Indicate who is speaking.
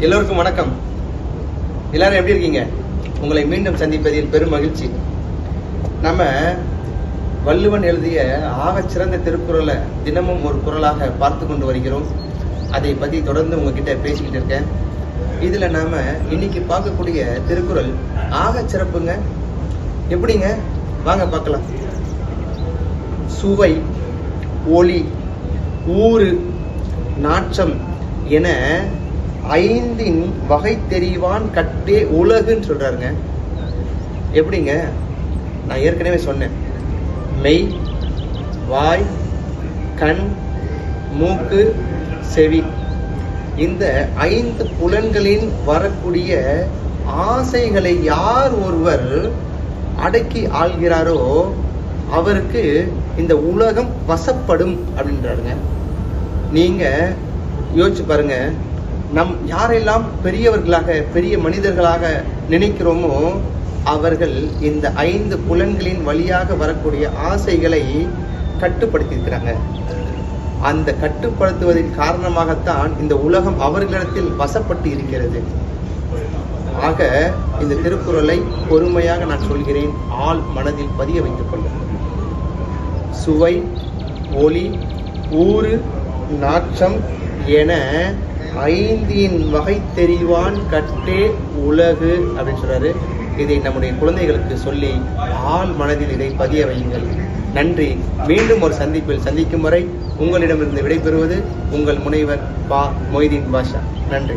Speaker 1: எல்லோருக்கும் வணக்கம். எல்லாரும் எப்படி இருக்கீங்க? உங்களை மீண்டும் சந்திப்பதில் பெரும் மகிழ்ச்சி. நம்ம வள்ளுவன் எழுதிய ஆகச்சிறந்த திருக்குறளை தினமும் ஒரு குறளாக பார்த்து கொண்டு வருகிறோம். அதை பற்றி தொடர்ந்து உங்ககிட்ட பேசிக்கிட்டு இருக்கேன். இதில் நாம் இன்னைக்கு பார்க்கக்கூடிய திருக்குறள் ஆகச்சிறப்புங்க எப்படிங்க? வாங்க பார்க்கலாம். சுவை ஒளி ஊறு நாற்றம் என ஐந்தின் வகை தெரிவான் கட்டே உலகுன்னு சொல்கிறாருங்க எப்படிங்க? நான் ஏற்கனவே சொன்னேன். மெய் வாய் கண் மூக்கு செவி. இந்த ஐந்து புலன்களின் வரக்கூடிய ஆசைகளை யார் ஒருவர் அடக்கி ஆள்கிறாரோ அவருக்கு இந்த உலகம் வசப்படும் அப்படின்றாருங்க. நீங்கள் யோசிச்சு பாருங்கள் நம் யாரெல்லாம் பெரியவர்களாக பெரிய மனிதர்களாக நினைக்கிறோமோ அவர்கள் இந்த ஐந்து புலன்களின் வழியாக வரக்கூடிய ஆசைகளை கட்டுப்படுத்தியிருக்கிறாங்க. அந்த கட்டுப்படுத்துவதன் காரணமாகத்தான் இந்த உலகம் அவர்களிடத்தில் வசப்பட்டு இருக்கிறது. ஆக இந்த திருக்குறளை பொறுமையாக நான் சொல்கிறேன். ஆள் மனதில் பதிய வைத்துக் கொள்ளுங்கள் சுவை ஒளி ஊறு நாற்றம் என ஐந்தின் வகை தெரிவான் கட்டே உலகு அப்படின்னு சொல்றாரு. இதை நம்முடைய குழந்தைகளுக்கு சொல்லி ஆள் மனதில் இதை பதிய வையுங்கள். நன்றி. மீண்டும் ஒரு சந்திப்பில் சந்திக்கும் வரை உங்களிடமிருந்து விடைபெறுவது உங்கள் முனைவர் பா மொய்தீன் பாஷா. நன்றி.